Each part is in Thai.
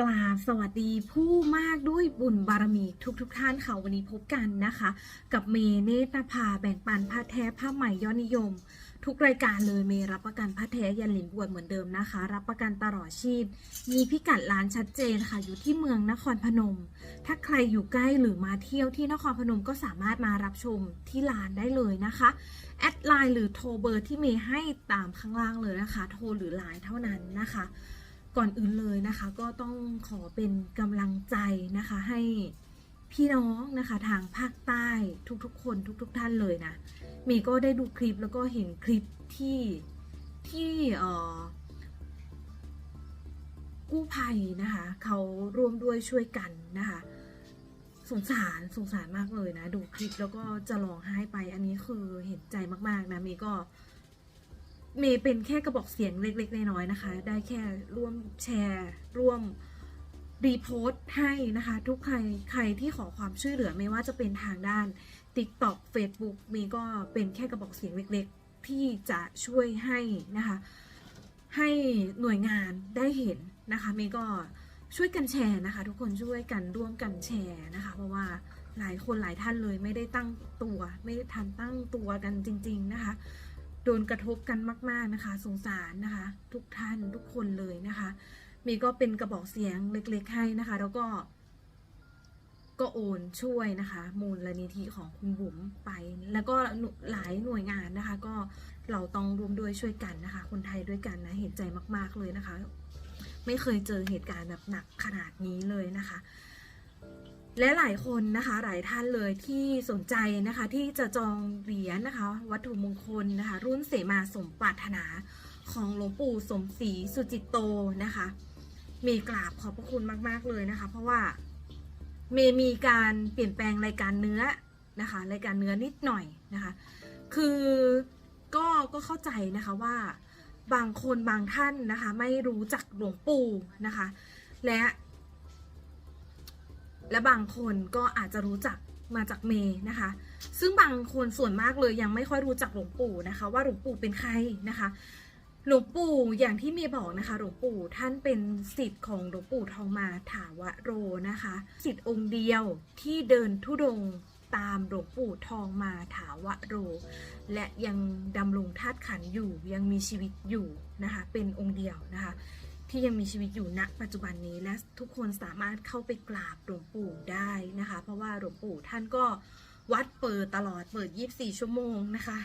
กราบสวัสดีผู้มากด้วยบุญบารมีทุกทุกๆท่านค่ะวันนี้พบกันนะคะ กับเมเนตภาแบ่งปันผ้าแท้ผ้าใหม่ยอดนิยม ทุกรายการเลยเมรับประกันผ้าแท้ยันหลินบวชเหมือนเดิมนะคะ รับประกันตลอดชีพ มีพิกัดร้านชัดเจนค่ะ อยู่ที่เมืองนครพนม ถ้าใครอยู่ใกล้หรือมาเที่ยวที่นครพนมก็สามารถมารับชมที่ร้านได้เลยนะคะแอดไลน์หรือโทรเบอร์ที่เมย์ให้ตามข้างล่างเลยนะคะ โทรหรือไลน์เท่านั้นนะคะ ก่อนอื่นเลยนะคะ ก็ต้องขอเป็นกำลังใจนะคะ ให้พี่น้องนะคะทางภาคใต้ทุกๆ คนทุกๆท่านเลยนะเมย์ก็ได้ดูคลิปแล้วก็เห็นคลิปที่ที่เอ่อกู้ภัยนะคะเขาร่วมด้วยช่วยกันนะคะ สงสารสงสารมากเลยนะ ดูคลิปแล้วก็จะร้องไห้ไป อันนี้คือเห็นใจมากๆนะเมย์ก็ เมย์เป็นแค่กระบอกเสียงเล็กๆน้อยๆนะคะ ได้แค่ร่วมแชร์ ร่วมรีโพสต์ให้นะคะ ทุกใครใครที่ขอความช่วยเหลือไม่ว่าจะเป็นทางด้าน TikTok Facebook เมย์ก็เป็นแค่กระบอกเสียงเล็กๆ ที่จะช่วยให้นะคะ ให้หน่วยงานได้เห็นนะคะเมย์ก็ช่วยกันแชร์นะคะ ทุกคนช่วยกันร่วมกันแชร์นะคะ เพราะว่าหลายคนหลายท่านเลยไม่ได้ตั้งตัว ไม่ได้ทันตั้งตัวกันจริง ๆนะคะโดนกระทบกันมาก ๆนะคะ สงสารนะคะ ทุกท่านทุกคนเลยนะคะ มีก็เป็นกระบอกเสียงเล็กๆให้นะคะ แล้วก็ก็โอนช่วยนะคะ มูลนิธิของคุณบุ๋มไป แล้วก็หลายหน่วยงานนะคะ ก็เราต้องร่วมด้วยช่วยกันนะคะ คนไทยด้วยกันนะเห็นใจมาก ๆเลยนะคะ ไม่เคยเจอเหตุการณ์แบบหนักขนาดนี้เลยนะคะ และหลายคนนะคะหลายท่านเลยที่สนใจนะคะที่จะจองเหรียญนะคะ วัตถุมงคลนะคะ รุ่นเสมาสมปรารถนาของหลวงปู่สมศรีสุจิตโตนะคะ เมีกราบขอบพระคุณมาก ๆ เลยนะคะ เพราะว่าเมย์มีการเปลี่ยนแปลงรายการเนื้อนะคะ รายการเนื้อนิดหน่อยนะคะ คือก็ก็เข้าใจนะคะว่าบางคนบางท่านนะคะ ไม่รู้จักหลวงปู่นะคะ และ และบางคนก็อาจจะรู้จักมาจากเมย์นะคะ ซึ่งบางคนส่วนมากเลยยังไม่ค่อยรู้จักหลวงปู่นะคะ ว่าหลวงปู่เป็นใครนะคะ หลวงปู่อย่างที่เมย์บอกนะคะ หลวงปู่ท่านเป็นสิทธิ์ของหลวงปู่ทองมาถาวโรนะคะสิทธิ์องค์เดียวที่เดินทุดงตามหลวงปู่ทองมาถาวโร และยังดำรงธาตุขันอยู่ยังมีชีวิตอยู่นะคะ เป็นองค์เดียวนะคะ ที่ยังมีชีวิตอยู่ณปัจจุบันนี้และทุกคนสามารถเข้าไปกราบหลวงปู่ได้นะคะ เพราะว่าหลวงปู่ท่านก็วัดเปิดตลอดเปิด 24 ชั่วโมงนะคะ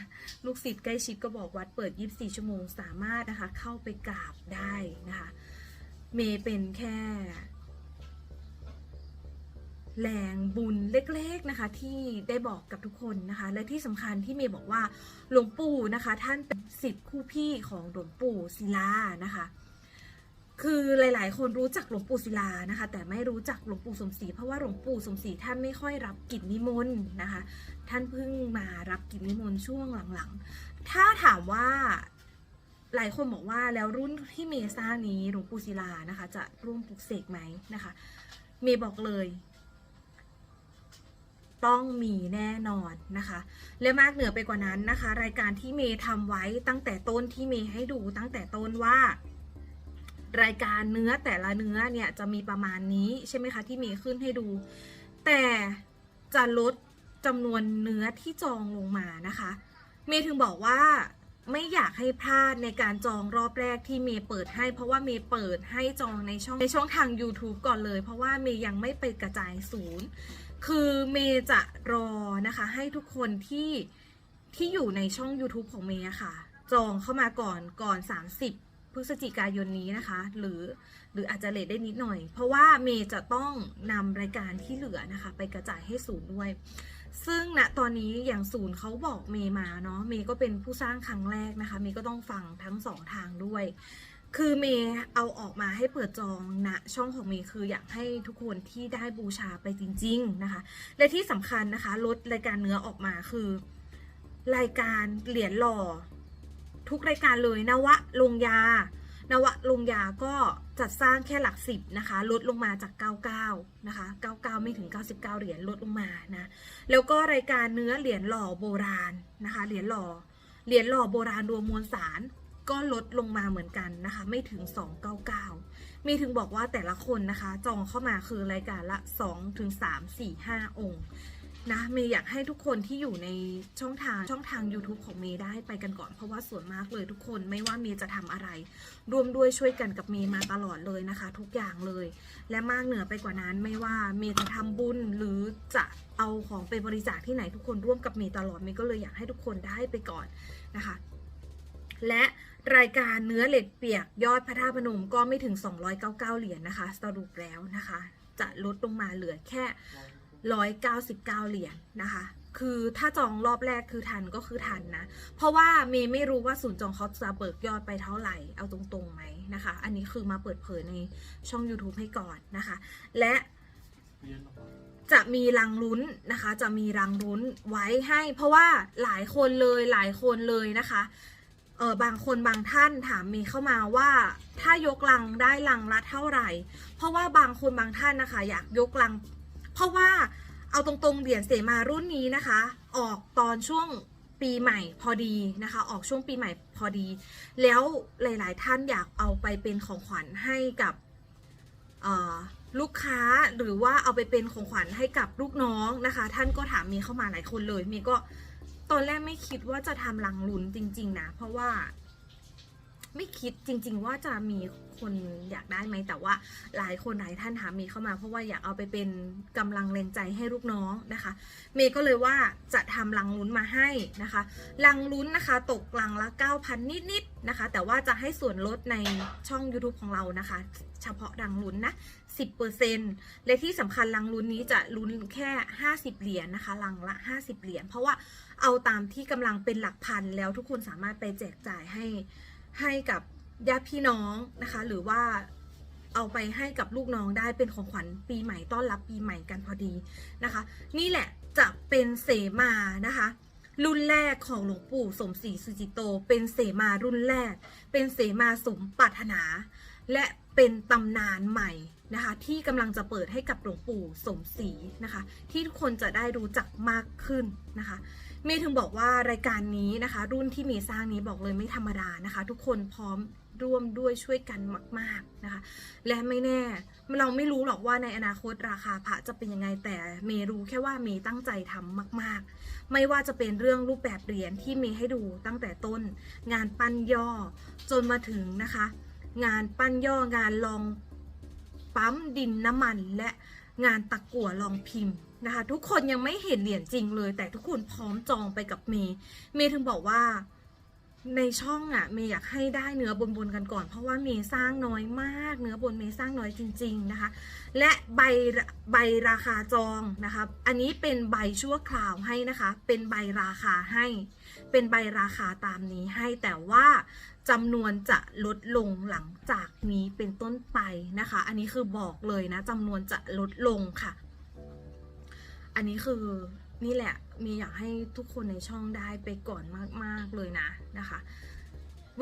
ลูกศิษย์ใกล้ชิดก็บอกวัดเปิด 24 ชั่วโมง สามารถนะคะเข้าไปกราบได้นะคะเมย์เป็นแค่แรงบุญเล็กๆนะคะที่ได้บอกกับทุกคนนะคะ และที่สำคัญที่เมย์บอกว่าหลวงปู่นะคะ ท่านเป็นสิทธิ์คู่พี่ของหลวงปู่ศิลานะคะ คือหลาย ๆ คนรู้จักหลวงปู่ศิลานะคะ แต่ไม่รู้จักหลวงปู่สมศรีเพราะว่าหลวงปู่สมศรีท่านไม่ค่อยรับกิจนิมนต์นะคะ ท่านเพิ่งมารับกิจนิมนต์ช่วงหลัง ๆ ถ้าถามว่าหลายคนบอกว่าแล้วรุ่นที่เมย์สร้างนี้หลวงปู่ศิลานะคะ จะร่วมปลุกเสกไหมนะคะ เมย์บอกเลย ต้องมีแน่นอนนะคะ และมากเหนือไปกว่านั้นนะคะ รายการที่เมย์ทำไว้ตั้งแต่ต้นที่เมย์ให้ดูตั้งแต่ต้นว่า รายการเนื้อแต่ละเนื้อเนี่ยจะมีประมาณนี้ใช่ไหมคะที่เมย์ขึ้นให้ดู แต่จะลดจำนวนเนื้อที่จองลงมานะคะ เมย์ถึงบอกว่าไม่อยากให้พลาดในการจองรอบแรกที่เมย์เปิดให้ เพราะว่าเมย์เปิดให้จองในช่องในช่องทาง YouTube ก่อนเลย เพราะว่าเมย์ยังไม่ไปกระจายศูนย์ คือเมย์จะรอนะคะให้ทุกคนที่ที่อยู่ในช่อง YouTube ของเมย์ค่ะ จองเข้ามาก่อนก่อน 30 พฤศจิกายนนี้นะคะ หรือหรืออาจจะเลทได้นิดหน่อย เพราะว่าเมย์จะต้องนำรายการที่เหลือนะคะ ไปกระจายให้ศูนย์ด้วย ซึ่งณตอนนี้อย่างศูนย์เขาบอกเมย์มาเนาะเมย์ก็เป็นผู้สร้างครั้งแรกนะคะ เมย์ก็ต้องฟังทั้งสองทางด้วยคือเมย์เอาออกมาให้เปิดจองณช่องของเมย์คืออยากให้ทุกคนที่ได้บูชาไปจริง ๆนะคะ และที่สำคัญนะคะลดรายการเนื้อออกมาคือ รายการเหรียญหล่อ ทุกรายการเลยนวะลงยานวะลงยาก็จัดสร้างแค่หลักสิบนะคะ ลดลงมาจาก 99 นะคะ 99 ไม่ถึง 99 เหรียญลดลงมานะ แล้วก็รายการเนื้อเหรียญหล่อโบราณนะคะ เหรียญหล่อ เหรียญหล่อโบราณรวมมวลสาร ก็ลดลงมาเหมือนกันนะคะ ไม่ถึง 299 มีถึงบอกว่าแต่ละคนนะคะ จองเข้ามาคือรายการละ 2 ถึง 3 4 5 องค์ นะเมย์อยากให้ทุกคนที่อยู่ในช่องทางช่องทาง YouTube ของเมย์ได้ไปกันก่อนเพราะว่าส่วนมากเลยทุกคนไม่ว่าเมย์จะทำอะไร ร่วมด้วยช่วยกันกับเมย์มาตลอดเลยนะคะ ทุกอย่างเลย และมากเหนือไปกว่านั้นไม่ว่าเมย์จะทำบุญหรือจะเอาของไปบริจาคที่ไหนทุกคนร่วมกับเมย์ตลอดเมย์ก็เลยอยากให้ทุกคนได้ไปก่อนนะคะ และรายการเนื้อเหล็กเปียกยอดพระธาตุพนมก็ไม่ถึง 299 เหรียญนะคะ สรุปแล้วนะคะ จะลดลงมาเหลือแค่ 199 เหรียญนะคะ คือถ้าจองรอบแรกคือทันก็คือทันนะ เพราะว่าเมย์ไม่รู้ว่าศูนย์จองเขาจะเบิกยอดไปเท่าไหร่ เอาตรงๆไหมนะคะ อันนี้คือมาเปิดเผยในช่อง YouTube ให้ก่อนนะคะ และจะมีรังลุ้นนะคะ จะมีรังลุ้นไว้ให้ เพราะว่าหลายคนเลยหลายคนเลยนะคะเออบางคนบางท่านถามเมีเข้ามาว่าถ้ายกลังได้ลังละเท่าไหร่ เพราะว่าบางคนบางท่านนะคะ อยากยกลัง เพราะว่าเอาตรงๆเหรียญเสมารุ่นนี้นะคะ ออกตอนช่วงปีใหม่พอดีนะคะ ออกช่วงปีใหม่พอดี แล้วหลาย ๆ ท่านอยากเอาไปเป็นของขวัญให้กับลูกค้าหรือว่าเอาไปเป็นของขวัญให้กับลูกน้องนะคะ ท่านก็ถามมีเข้ามาหลายคนเลยมีก็ตอนแรกไม่คิดว่าจะทำลังลุนจริง ๆ นะ เพราะว่า ไม่คิดจริง ๆ ว่าจะมีคนอยากได้ไหมแต่ว่าหลายคนหลายท่านถามเมย์เข้ามา เพราะว่าอยากเอาไปเป็นกำลังแรงใจให้ลูกน้องนะคะ เมย์ก็เลยว่าจะทำลังลุ้นมาให้นะคะ ลังลุ้นนะคะตกลังละ 9,000 นิดๆนะคะ แต่ว่าจะให้ส่วนลดในช่อง YouTube ของเรานะคะ เฉพาะลังลุ้นนะ 10%และที่สำคัญลังลุ้นนี้จะลุ้นแค่ 50 เหรียญนะคะ ลังละ 50 เหรียญเพราะว่าเอาตามที่กำลังเป็นหลักพันแล้วทุกคนสามารถไปแจกจ่ายให้ ให้กับญาติพี่น้องนะคะ หรือว่าเอาไปให้กับลูกน้องได้เป็นของขวัญปีใหม่ต้อนรับปีใหม่กันพอดีนะคะ นี่แหละจะเป็นเสมานะคะ รุ่นแรกของหลวงปู่สมศรีสุจิโต เป็นเสมารุ่นแรก เป็นเสมาสมปรารถนา และเป็นตำนานใหม่นะคะ ที่กำลังจะเปิดให้กับหลวงปู่สมศรีนะคะ ที่ทุกคนจะได้รู้จักมากขึ้นนะคะ เมย์ถึงบอกว่ารายการนี้นะคะ รุ่นที่เมย์สร้างนี้บอกเลยไม่ธรรมดานะคะ ทุกคนพร้อมร่วมด้วยช่วยกันมาก ๆนะคะ และไม่แน่เราไม่รู้หรอกว่าในอนาคตราคาพระจะเป็นยังไงแต่เมย์รู้แค่ว่าเมย์ตั้งใจทำมาก ๆ ไม่ว่าจะเป็นเรื่องรูปแบบเหรียญที่เมย์ให้ดูตั้งแต่ต้น งานปั้นย่อจนมาถึงนะคะ งานปั้นย่องานลองปั๊มดินน้ำมันและงานตะกั่วลองพิมพ์ นะคะ ทุกคนยังไม่เห็นเหรียญจริงเลย แต่ทุกคนพร้อมจองไปกับเมย์เมย์ถึงบอกว่าในช่องอะ่ะเมย์อยากให้ได้เนื้อบนๆกันก่อน เพราะว่าเมย์สร้างน้อยมาก เนื้อบนเมย์สร้างน้อยจริง ๆนะคะ และใบใบราคาจองนะคะ อันนี้เป็นใบชั่วคราวให้นะคะ เป็นใบราคาให้ เป็นใบราคาตามนี้ให้แต่ว่าจำนวนจะลดลงหลังจากนี้เป็นต้นไปนะคะ อันนี้คือบอกเลยนะจำนวนจะลดลงค่ะ อันนี้คือนี่แหละมีอยากให้ทุกคนในช่องได้ไปก่อนมาก ๆ เลยนะนะคะ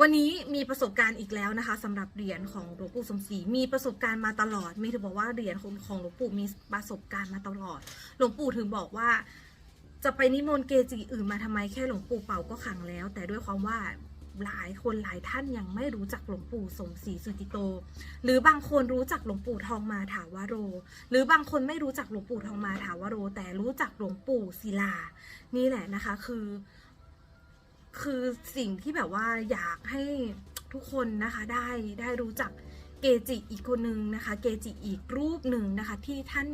วันนี้มีประสบการณ์อีกแล้วนะคะสำหรับเหรียญของหลวงปู่สมศรีมีประสบการณ์มาตลอดมีถึงบอกว่าเหรียญของของหลวงปู่มีประสบการณ์มาตลอดหลวงปู่ถึงบอกว่า จะไปนิมนต์เกจิอื่นมาทำไมแค่หลวงปู่เป่าก็ขังแล้ว แต่ด้วยความว่า หลายคนหลายท่านยังไม่รู้จักหลวงปู่สมศรีสุจิโต หรือบางคนรู้จักหลวงปู่ทองมาถาวโร หรือบางคนไม่รู้จักหลวงปู่ทองมาถาวโร แต่รู้จักหลวงปู่ศิลา นี่แหละนะคะ คือ คือสิ่งที่แบบว่าอยากให้ทุกคนนะคะได้ได้รู้จักเกจิอีกคนนึงนะคะ เกจิอีกรูปหนึ่งนะคะ ที่ท่าน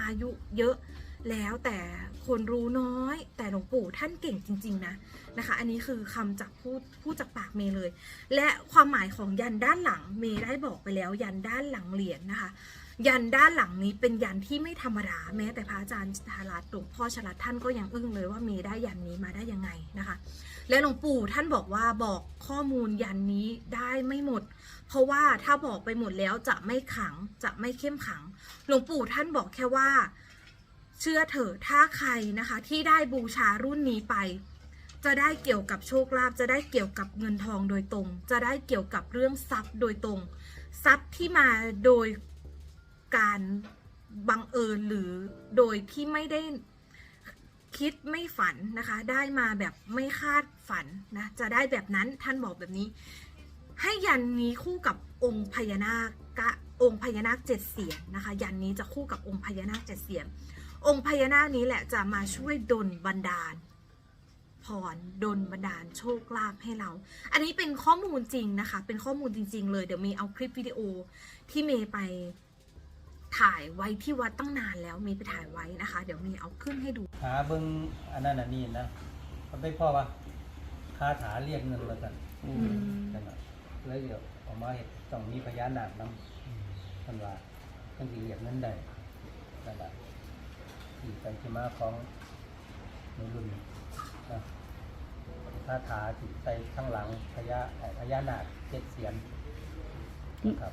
อายุเยอะ แล้วแต่คนรู้น้อย แต่หลวงปู่ท่านเก่งจริง ๆ นะนะคะ อันนี้คือคำจากพูดพูดจากปากเมย์เลย และความหมายของยันด้านหลังเมย์ได้บอกไปแล้ว ยันด้านหลังเหรียญนะคะ ยันด้านหลังนี้เป็นยันที่ไม่ธรรมดาแม้แต่พระอาจารย์ธาราหลวงพ่อชลัดท่านก็ยังอึ้งเลยว่าเมย์ได้ยันนี้มาได้ยังไงนะคะ และหลวงปู่ท่านบอกว่าบอกข้อมูลยันนี้ได้ไม่หมด เพราะว่าถ้าบอกไปหมดแล้วจะไม่ขังจะไม่เข้มขัง หลวงปู่ท่านบอกแค่ว่า เชื่อเถอะถ้าใครนะคะที่ได้บูชารุ่นนี้ไป จะได้เกี่ยวกับโชคลาภจะได้เกี่ยวกับเงินทองโดยตรง จะได้เกี่ยวกับเรื่องทรัพย์โดยตรง ทรัพย์ที่มาโดยการบังเอิญหรือโดยที่ไม่ได้คิดไม่ฝันนะคะ ได้มาแบบไม่คาดฝันนะจะได้แบบนั้นท่านบอกแบบนี้ ให้ยันนี้คู่กับองค์พญานาคองค์พญานาคเจ็ดเสียนนะคะ ยันนี้จะคู่กับองค์พญานาคเจ็ดเสียน องค์พญานาคนี้แหละจะมาช่วยดลบันดาลพรดลบันดาลโชคลาภให้เรา อันนี้เป็นข้อมูลจริงนะคะ เป็นข้อมูลจริง ๆ เลย เดี๋ยวเมย์เอาคลิปวิดีโอที่เมย์ไปถ่ายไว้ที่วัดตั้งนานแล้วเมย์ไปถ่ายไว้นะคะ เดี๋ยวเมย์เอาขึ้นให้ดู หาเบิ่งอันนั้นอันนี้นะมันไม่พ่อว่าคาถาเรียกเงินแล้วกันอืมนั่นน่ะแล้วเดี๋ยวเออกมาเห็นต้องมีพญานาคนํท่านว่าท่านสิเรียกเงินได้นั่นแหละ ที่ไปที่มาของในรุ่นนะคาถาที่ไปข้างหลังพญาเอ่อพญานาคเจ็ดเสียนนะครับ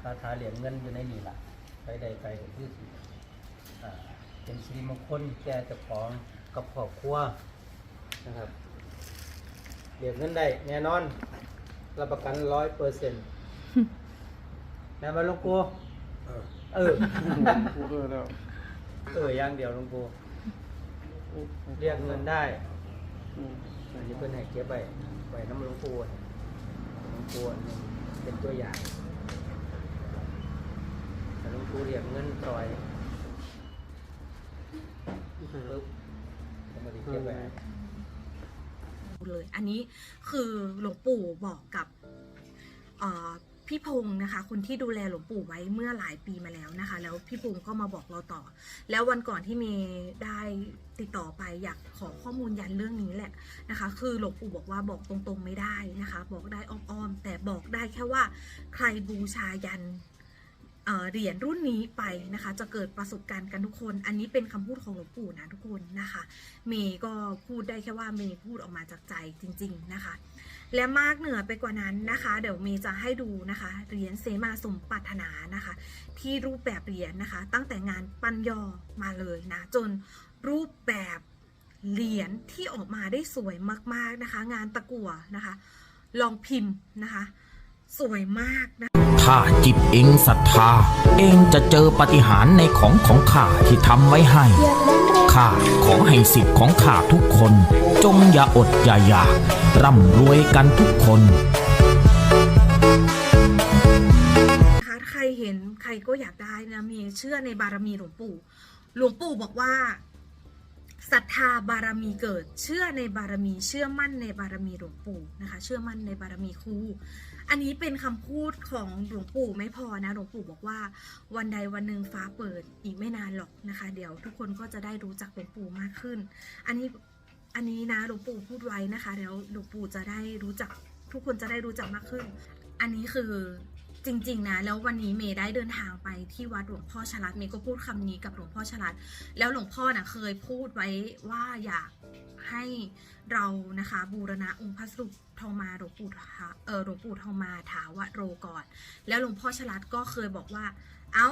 คาถาเหรียญเงินอยู่ในนี่ล่ะไปใดไปก็คือสิอ่าเป็นสิริมงคลแก่เจ้าของกับครอบครัวนะครับเรียกเงินได้แน่นอน รับประกันร้อยเปอร์เซ็นต์แม่มาหลวงปู่ เออเออแล้วเอออย่างเดียวหลวงปู่เรียกเงินได้อืมอันนี้เพิ่นให้เก็บไว้ไว้น้ำหลวงปู่หลวงปู่อันนี้เป็นตัวอย่างแต่หลวงปู่เรียกเงินปล่อยปึ๊บจะมาดีเก็บไว้ให้เลย อันนี้คือหลวงปู่บอกกับเอ่อ พี่พงศ์นะคะ คนที่ดูแลหลวงปู่ไว้เมื่อหลายปีมาแล้วนะคะ แล้วพี่พงศ์ก็มาบอกเราต่อ แล้ววันก่อนที่เมย์ได้ติดต่อไปอยากขอข้อมูลยันเรื่องนี้แหละนะคะ คือหลวงปู่บอกว่าบอกตรงๆไม่ได้นะคะ บอกได้อ้อมๆแต่บอกได้แค่ว่าใครบูชายัน เหรียญรุ่นนี้ไปนะคะ จะเกิดประสบการณ์กันทุกคน อันนี้เป็นคำพูดของหลวงปู่นะทุกคนนะคะ เมย์ก็พูดได้แค่ว่าเมย์พูดออกมาจากใจจริง ๆนะคะ และมากเหนือไปกว่านั้นนะคะ เดี๋ยวเมย์จะให้ดูนะคะเหรียญเสมาสมปรารถนานะคะ ที่รูปแบบเหรียญนะคะ ตั้งแต่งานปั้นยอมาเลยนะจนรูปแบบเหรียญที่ออกมาได้สวยมากๆนะคะ งานตะกั่วนะคะ ลองพิมพ์นะคะ สวยมากนะะ ถ้าจิตเองศรัทธา เองจะเจอปฏิหารในของของข้าที่ทำไว้ให้ข้าขอให้สิทธิ์ของข้าทุกคน จงอย่าอดอย่าอยากร่ำรวยกันทุกคนคใครเห็นใครก็อยากได้นะมีเชื่อในบารมีหลวงปู่หลวงปู่บอกว่าศรัทธาบารมีเกิด เชื่อในบารมี เชื่อมั่นในบารมีหลวงปู่นะคะ เชื่อมั่นในบารมีครู อันนี้เป็นคำพูดของหลวงปู่ไม่พอนะ หลวงปู่บอกว่า วันใดวันหนึ่งฟ้าเปิดอีกไม่นานหรอกนะคะ เดี๋ยวทุกคนก็จะได้รู้จักหลวงปู่มากขึ้น อันนี้อันนี้นะหลวงปู่พูดไว้นะคะ แล้วหลวงปู่จะได้รู้จัก ทุกคนจะได้รู้จักมากขึ้น อันนี้คือ จริง ๆ นะ แล้ววันนี้เมย์ได้เดินทางไปที่วัดหลวงพ่อชลัดเมย์ก็พูดคำนี้กับหลวงพ่อชลัดแล้วหลวงพ่อน่ะเคยพูดไว้ว่าอยากให้เรานะคะ บูรณะองค์พระสรุปทองมาหลวงปู่ทาเออหลวงปู่ทองมาถาวะโรก่อน แล้วหลวงพ่อชลัดก็เคยบอกว่า เอ้า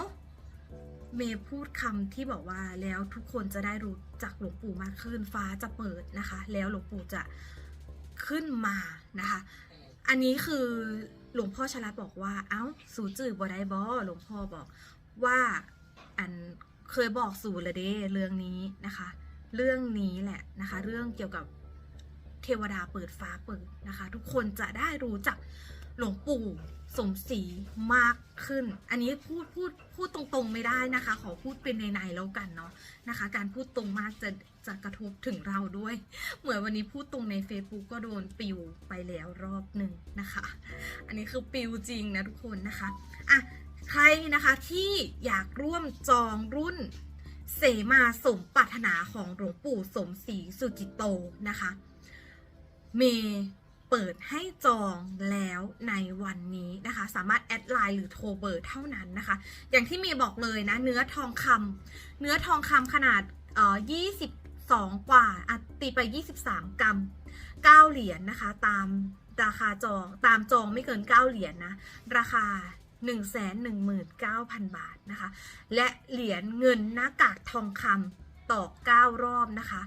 เมย์พูดคำที่บอกว่าแล้วทุกคนจะได้รู้จักหลวงปู่มากขึ้นฟ้าจะเปิดนะคะ แล้วหลวงปู่จะขึ้นมานะคะ อันนี้คือ หลวงพ่อชลัดบอกว่า เอ้า สูจือบอได้บอหลวงพ่อบอกว่าอันเคยบอกสู่ละเด้เรื่องนี้นะคะ เรื่องนี้แหละนะคะ เรื่องเกี่ยวกับเทวดาเปิดฟ้าเปิดนะคะ ทุกคนจะได้รู้จักหลวงปู่ สมศรีมากขึ้น อันนี้พูดพูดพูดตรงๆไม่ได้นะคะ ขอพูดเป็นในๆแล้วกันเนาะนะคะ การพูดตรงมากจะจะกระทบถึงเราด้วย เหมือนวันนี้พูดตรงใน Facebook ก็โดนปิวไปแล้วรอบหนึ่งนะคะ อันนี้คือปิวจริงนะทุกคนนะคะอะใครนะคะที่อยากร่วมจองรุ่นเสมาสมปรารถนาของหลวงปู่สมศรีสุจิตโตนะคะ เมย์ เปิดให้จองแล้วในวันนี้นะคะ สามารถแอดไลน์หรือโทรเบอร์เท่านั้นนะคะ อย่างที่มย์บอกเลยนะ เนื้อทองคำเนื้อทองคำขนาดเอ่อ22 กว่าตีไป 23 กรัม 9 เหรียญนะคะ ตามราคาจองตามจองไม่เกิน 9 เหรียญนะ ราคา 119,000 บาทนะคะ และเหรียญเงินหน้ากากทองคำต่อ 9 รอบนะคะ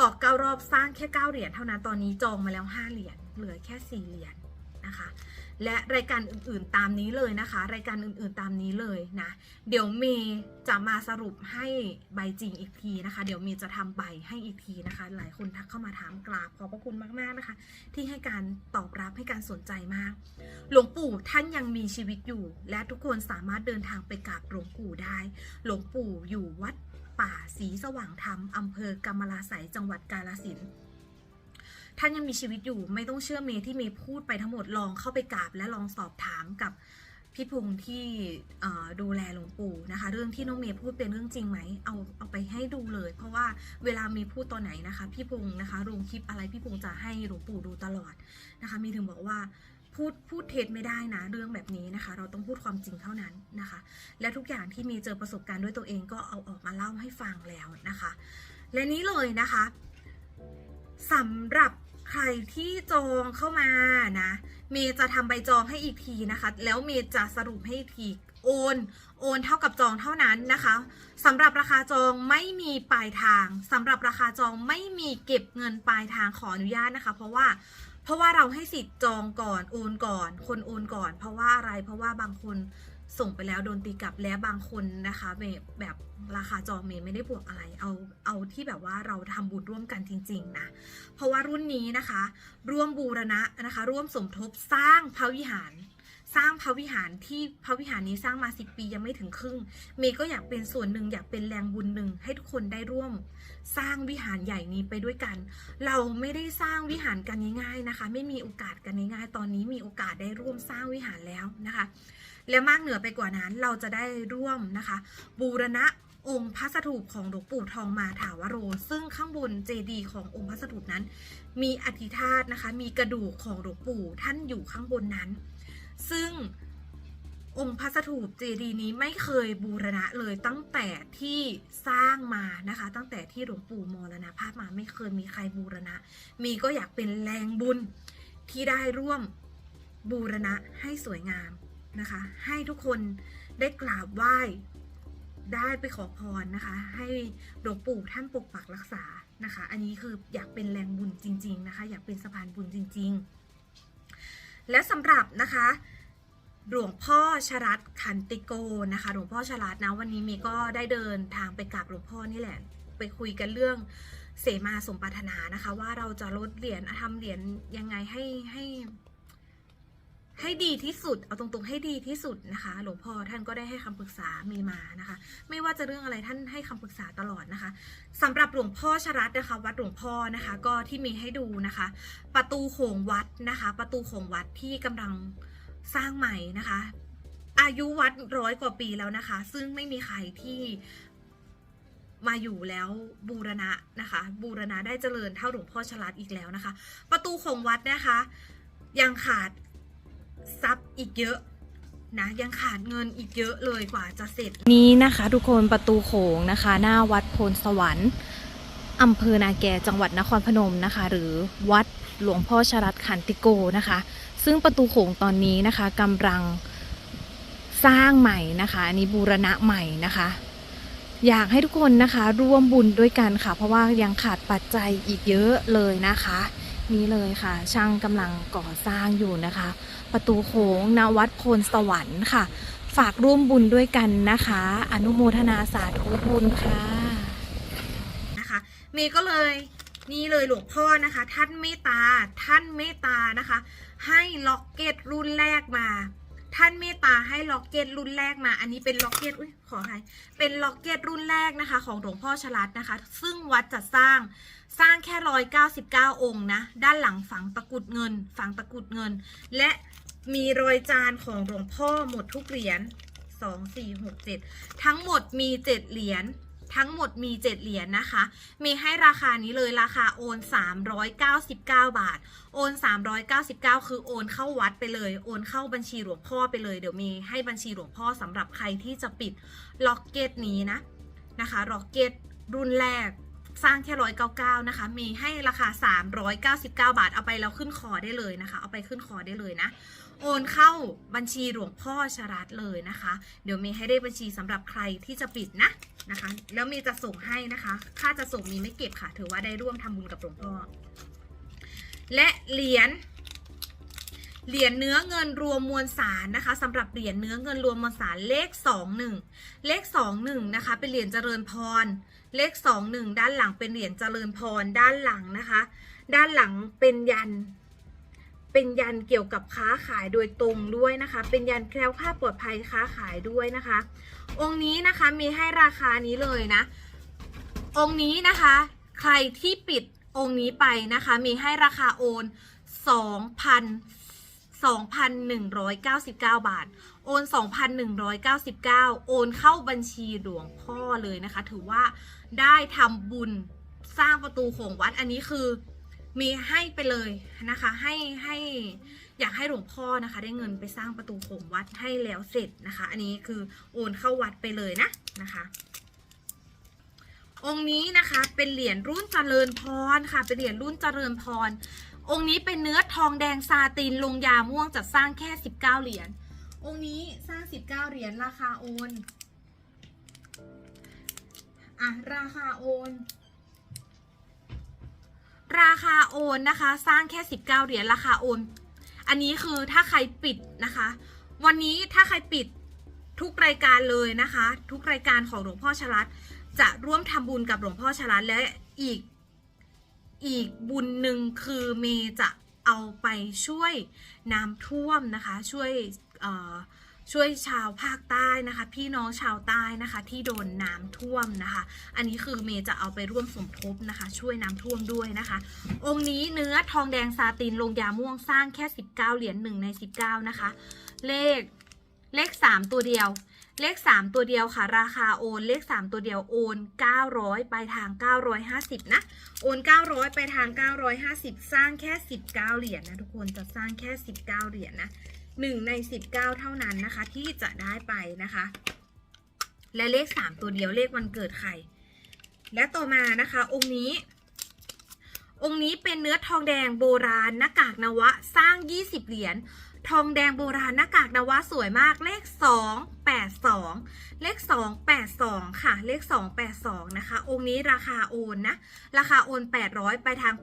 ต่อ 9 รอบสร้างแค่ 9 เหรียญเท่านั้น ตอนนี้จองมาแล้ว 5 เหรียญ เหลือแค่4เหรียญนะคะ และรายการอื่นๆตามนี้เลยนะคะ รายการอื่นๆตามนี้เลยนะ เดี๋ยวเมย์จะมาสรุปให้ใบจริงอีกทีนะคะ เดี๋ยวเมย์จะทำใบให้อีกทีนะคะ หลายคนทักเข้ามาถามกราบขอบพระคุณมากๆนะคะ ที่ให้การตอบรับให้การสนใจมาก หลวงปู่ท่านยังมีชีวิตอยู่ และทุกคนสามารถเดินทางไปกราบหลวงปู่ได้ หลวงปู่อยู่วัดป่าศรีสว่างธรรมอำเภอกำมะลาไสยจังหวัดกาฬสินธุ์ ท่านยังมีชีวิตอยู่ไม่ต้องเชื่อเมย์ที่เมย์พูดไปทั้งหมดลองเข้าไปกราบและลองสอบถามกับพี่พงษ์ที่ดูแลหลวงปู่นะคะ เรื่องที่น้องเมย์พูดเป็นเรื่องจริงไหมเอาเอาไปให้ดูเลย เพราะว่าเวลาเมย์พูดตอนไหนนะคะ พี่พงษ์นะคะลงคลิปอะไรพี่พงษ์จะให้หลวงปู่ดูตลอดนะคะเมย์ถึงบอกว่าพูดพูดเท็จไม่ได้นะเรื่องแบบนี้นะคะ เราต้องพูดความจริงเท่านั้นนะคะ และทุกอย่างที่มีเจอประสบการณ์ด้วยตัวเองก็เอาออกมาเล่าให้ฟังแล้วนะคะ และนี้เลยนะคะสำหรับ ใครที่จองเข้ามานะ เมย์จะทำใบจองให้อีกทีนะคะ แล้วเมย์จะสรุปให้อีกทีโอนโอนเท่ากับจองเท่านั้นนะคะสำหรับราคาจองไม่มีปลายทางสำหรับราคาจองไม่มีเก็บเงินปลายทางขออนุญาตนะคะ เพราะว่าเพราะว่าเราให้สิทธิ์จองก่อนโอนก่อน คนโอนก่อน เพราะว่าอะไรเพราะว่าบางคน ส่งไปแล้วโดนตีกลับและบางคนนะคะแบบแบบราคาจองเมย์ไม่ได้บวกอะไร เอาเอาที่แบบว่าเราทำบุญร่วมกันจริง ๆ นะ เพราะว่ารุ่นนี้นะคะ ร่วมบูรณะนะคะ ร่วมสมทบสร้างพระวิหาร สร้างพระวิหารที่พระวิหารนี้สร้างมา10ปียังไม่ถึงครึ่ง เมย์ก็อยากเป็นส่วนหนึ่งอยากเป็นแรงบุญหนึ่งให้ทุกคนได้ร่วม สร้างวิหารใหญ่นี้ไปด้วยกัน เราไม่ได้สร้างวิหารกันง่ายๆนะคะ ไม่มีโอกาสกันง่ายๆตอนนี้มีโอกาสได้ร่วมสร้างวิหารแล้วนะคะ และมากเหนือไปกว่านั้นเราจะได้ร่วมนะคะ บูรณะองค์พระสถูปของหลวงปู่ทองมาถาวโร ซึ่งข้างบนเจดีย์ขององค์พระสถูปนั้น มีอธิธาตนะคะ มีกระดูกของหลวงปู่ท่านอยู่ข้างบนนั้น ซึ่ง องค์พระสถูปเจดีย์นี้ไม่เคยบูรณะเลยตั้งแต่ที่สร้างมานะคะ ตั้งแต่ที่หลวงปู่มรณภาพมาไม่เคยมีใครบูรณะ มีก็อยากเป็นแรงบุญที่ได้ร่วมบูรณะให้สวยงามนะคะ ให้ทุกคนได้กราบไหว้ได้ไปขอพรนะคะ ให้หลวงปู่ท่านปกปักรักษานะคะ อันนี้คืออยากเป็นแรงบุญจริง ๆ นะคะ อยากเป็นสะพานบุญจริง ๆ และสำหรับนะคะ หลวงพ่อชรัตขันติโกนะคะ หลวงพ่อชรัตนะวันนี้มย์ก็ได้เดินทางไปกราบหลวงพ่อนี่แหละ ไปคุยกันเรื่องเสมาสมปรารถนานะคะ ว่าเราจะลดเหรียญทำเหรียญยังไงให้ให้ให้ดีที่สุด เอาตรงๆ ให้ดีที่สุดนะคะ หลวงพ่อท่านก็ได้ให้คำปรึกษามีมานะคะ ไม่ว่าจะเรื่องอะไรท่านให้คำปรึกษาตลอดนะคะสำหรับหลวงพ่อชรัตนะคะ วัดหลวงพ่อนะคะ ก็ที่มีให้ดูนะคะ ประตูโขงวัดนะคะ ประตูโขงวัดที่กำลัง สร้างใหม่นะคะ อายุวัดร้อยกว่าปีแล้วนะคะ ซึ่งไม่มีใครที่มาอยู่แล้วบูรณะนะคะ บูรณะได้เจริญเท่าหลวงพ่อชรัตอีกแล้วนะคะ ประตูโขงวัดนะคะ ยังขาดทรัพย์อีกเยอะนะยังขาดเงินอีกเยอะเลยกว่าจะเสร็จนี้นะคะ ทุกคนประตูโขงนะคะ หน้าวัดโพนสวรรค์อำเภอนาแกจังหวัดนครพนมนะคะ หรือวัดหลวงพ่อชรัตขันติโกนะคะ ซึ่งประตูโขงตอนนี้นะคะกำลังสร้างใหม่นะคะอันนี้บูรณะใหม่นะคะ อยากให้ทุกคนนะคะร่วมบุญด้วยกันค่ะ เพราะว่ายังขาดปัจจัยอีกเยอะเลยนะคะ นี่เลยค่ะ ช่างกำลังก่อสร้างอยู่นะคะ ประตูโขงณวัดโพนสวรรค์ค่ะ ฝากร่วมบุญด้วยกันนะคะ อนุโมทนาสาธุบุญค่ะนะคะเมย์ก็เลยนี่เลยหลวงพ่อนะคะ ท่านเมตตาท่านเมตตานะคะ ให้ล็อกเก็ตรุ่นแรกมา ท่านเมตตาให้ล็อกเก็ตรุ่นแรกมา อันนี้เป็นล็อกเก็ตอุ้ยขออภัยเป็นล็อกเก็ตรุ่นแรกนะคะ ของหลวงพ่อฉลัดนะคะ ซึ่งวัดจัดสร้างสร้างแค่ร้อยเก้าสิบเก้าองค์นะ ด้านหลังฝังตะกุดเงิน ฝังตะกุดเงิน และมีรอยจานของหลวงพ่อหมดทุกเหรียญสองสี่หกเจ็ดทั้งหมดมีเจ็ดเหรียญ ทั้งหมดมี 7 เหรียญนะคะ มีให้ราคานี้เลยราคาโอน 399 บาท โอน 399 คือโอนเข้าวัดไปเลย โอนเข้าบัญชีหลวงพ่อไปเลย เดี๋ยวมีให้บัญชีหลวงพ่อสำหรับใครที่จะปิดล็อกเก็ตนี้นะนะคะล็อกเก็ตรุ่นแรกสร้างแค่199นะคะ มีให้ราคา399บาท เอาไปแล้วขึ้นคอได้เลยนะคะ เอาไปขึ้นคอได้เลยนะ โอนเข้าบัญชีหลวงพ่อชรัตเลยนะคะ เดี๋ยวมีให้ได้บัญชีสำหรับใครที่จะปิดนะนะคะ แล้วมีจะส่งให้นะคะ ค่าจะส่งมีไม่เก็บค่ะ ถือว่าได้ร่วมทำบุญกับหลวงพ่อ และเหรียญเหรียญเนื้อเงินรวมมวลสารนะคะสำหรับเหรียญเนื้อเงินรวมมวลสารเลข 21 เลข 21 นะคะ เป็นเหรียญเจริญพร เลข 21 ด้านหลังเป็นเหรียญเจริญพรด้านหลังนะคะ ด้านหลังเป็นยัน เป็นยันเกี่ยวกับค้าขายโดยตรงด้วยนะคะ เป็นยันแคล้วคลาดปลอดภัยค้าขายด้วยนะคะ องค์นี้นะคะมีให้ราคานี้เลยนะ องค์นี้นะคะ ใครที่ปิดองค์นี้ไปนะคะ มีให้ราคาโอน2,000 2,199 บาท โอน 2,199 โอนเข้าบัญชีหลวงพ่อเลยนะคะ ถือว่าได้ทำบุญสร้างประตูโขงวัดอันนี้คือ มีให้ไปเลยนะคะ ให้ให้อยากให้หลวงพ่อนะคะ ได้เงินไปสร้างประตูโขงวัดให้แล้วเสร็จนะคะ อันนี้คือโอนเข้าวัดไปเลยนะนะคะ องค์นี้นะคะเป็นเหรียญรุ่นเจริญพรค่ะ เป็นเหรียญรุ่นเจริญพร องค์นี้เป็นเนื้อทองแดงซาตินลงยาม่วงจัดสร้างแค่ 19 เหรียญ องค์นี้สร้าง 19 เหรียญราคาโอนอะราคาโอน ราคาโอนนะคะ สร้างแค่ 19 เหรียญราคาโอน อันนี้คือถ้าใครปิดนะคะ วันนี้ถ้าใครปิดทุกรายการเลยนะคะ ทุกรายการของหลวงพ่อชลัดจะร่วมทำบุญกับหลวงพ่อชลัดและอีกอีกบุญหนึ่งคือเมจะเอาไปช่วยน้ำท่วมนะคะ ช่วยเอ่อ ช่วยชาวภาคใต้นะคะ พี่น้องชาวใต้นะคะ ที่โดนน้ำท่วมนะคะ อันนี้คือเมย์จะเอาไปร่วมสมทบนะคะ ช่วยน้ำท่วมด้วยนะคะ องค์นี้เนื้อทองแดงซาตินลงยาม่วงสร้างแค่ 19 เหรียญหนึ่งใน 19 นะคะ เลขเลข 3 ตัวเดียวเลข 3 ตัวเดียวค่ะ ราคาโอน เลข 3 ตัวเดียวโอน 900 ไปทาง 950 นะ โอน 900 ไปทาง 950 สร้างแค่ 19 เหรียญนะทุกคนจะสร้างแค่ 19 เหรียญนะ 1 ใน 19 เท่านั้นนะคะ ที่จะได้ไปนะคะ และเลข 3 ตัวเดียวเลขวันเกิดใคร และต่อมานะคะ องค์นี้ องค์นี้เป็นเนื้อทองแดงโบราณหน้ากากนวะสร้าง 20 เหรียญทองแดงโบราณหน้ากากนวะสวยมากเลข 282 เลข 282 ค่ะ เลข 282 นะคะ องค์นี้ราคาโอนนะ ราคาโอน 800 ไปทาง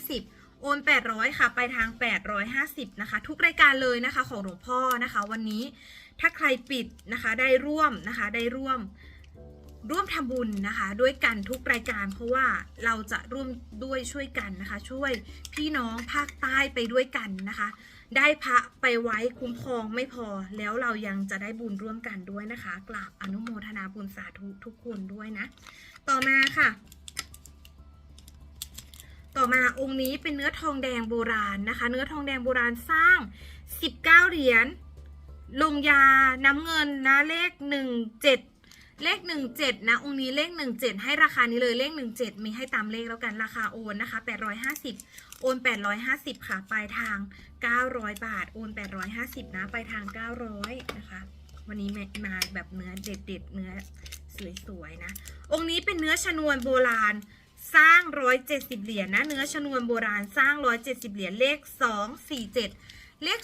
850 โอน 800 ค่ะ ไปทาง 850 นะคะ ทุกรายการเลยนะคะของหลวงพ่อนะคะ วันนี้ถ้าใครปิดนะคะได้ร่วมนะคะได้ร่วมร่วมทำบุญนะคะด้วยกันทุกรายการเพราะว่าเราจะร่วมด้วยช่วยกันนะคะ ช่วยพี่น้องภาคใต้ไปด้วยกันนะคะ ได้พระไปไว้คุ้มครองไม่พอ แล้วเรายังจะได้บุญร่วมกันด้วยนะคะ กราบอนุโมทนาบุญสาธุทุกคนด้วยนะ ต่อมาค่ะ ต่อมาองค์นี้เป็นเนื้อทองแดงโบราณนะคะ เนื้อทองแดงโบราณสร้าง 19 เหรียญลงยาน้ำเงินนะเลข 17เลข 17 นะ องค์นี้เลข 17 ให้ราคานี้เลยเลข 17 มีให้ตามเลขแล้วกันราคาโอนนะคะ 850 โอน 850 ค่ะปลายทาง 900 บาท โอน 850 นะปลายทาง 900 นะคะ วันนี้มาแบบเนื้อเด็ดๆเนื้อสวยๆนะ องค์นี้เป็นเนื้อชนวนโบราณ สร้าง 170 เหรียญนะ เนื้อชนวนโบราณสร้าง 170 เหรียญเลข 247 เลข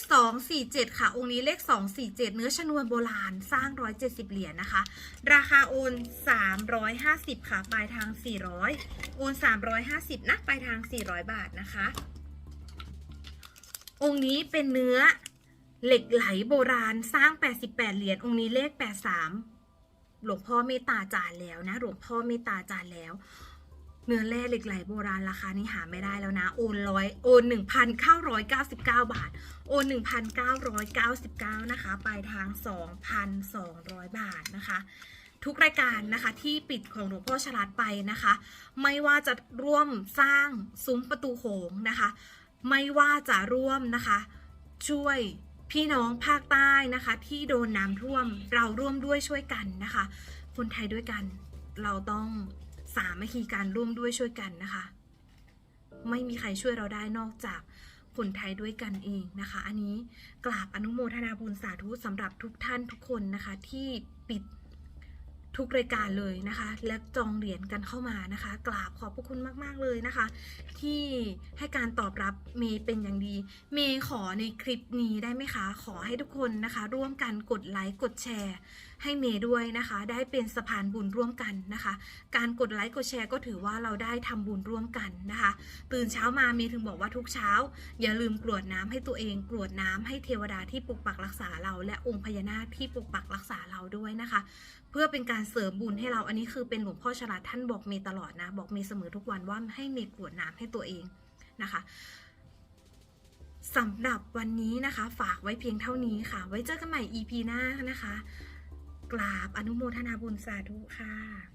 247 ค่ะ องค์นี้เลข 247 เนื้อชนวนโบราณสร้าง 170 เหรียญนะคะ ราคาโอน 350 ค่ะ ปลายทาง 400 โอน 350 นะ ปลายทาง 400 บาทนะคะ องค์นี้เป็นเนื้อเหล็กไหลโบราณสร้าง 88 เหรียญ องค์นี้เลข 83 หลวงพ่อเมตตาจานแล้วนะ หลวงพ่อเมตตาจานแล้ว เนื้อแร่เหล็กไหลโบราณราคานี้หาไม่ได้แล้วนะ โอนร้อยโอนหนึ่งพันเก้าร้อยเก้าสิบเก้าบาท โอนหนึ่งพันเก้าร้อยเก้าสิบเก้านะคะ ปลายทางสองพันสองร้อยบาทนะคะ ทุกรายการนะคะที่ปิดของหลวงพ่อฉลาดไปนะคะ ไม่ว่าจะร่วมสร้างซุ้มประตูโขงนะคะ ไม่ว่าจะร่วมนะคะ ช่วยพี่น้องภาคใต้นะคะ ที่โดนน้ำท่วมเราร่วมด้วยช่วยกันนะคะ คนไทยด้วยกันเราต้อง สามัคคีการร่วมด้วยช่วยกันนะคะ ไม่มีใครช่วยเราได้นอกจากคนไทยด้วยกันเองนะคะ อันนี้กราบอนุโมทนาบุญสาธุสำหรับทุกท่านทุกคนนะคะ ที่ปิดทุกรายการเลยนะคะ และจองเหรียญกันเข้ามานะคะ กราบขอบพระคุณมาก ๆ เลยนะคะ ที่ให้การตอบรับเมย์เป็นอย่างดี เมย์ขอในคลิปนี้ได้ไหมคะ ขอให้ทุกคนนะคะ ร่วมกันกดไลค์กดแชร์ ให้เมย์ด้วยนะคะ ได้เป็นสะพานบุญร่วมกันนะคะ การกดไลค์กดแชร์ก็ถือว่าเราได้ทำบุญร่วมกันนะคะ ตื่นเช้ามาเมย์ถึงบอกว่าทุกเช้า อย่าลืมกรวดน้ำให้ตัวเองกรวดน้ำให้เทวดาที่ปกปักรักษาเรา และองค์พญานาคที่ปกปักรักษาเราด้วยนะคะ เพื่อเป็นการเสริมบุญให้เราอันนี้คือเป็นหลวงพ่อฉลาดท่านบอกเมย์ตลอดนะ บอกเมย์เสมอทุกวันว่าให้เมย์กรวดน้ำให้ตัวเองนะคะสำหรับวันนี้นะคะ ฝากไว้เพียงเท่านี้ค่ะ ไว้เจอกันใหม่ EP หน้านะคะ กราบอนุโมทนาบุญสาธุค่ะ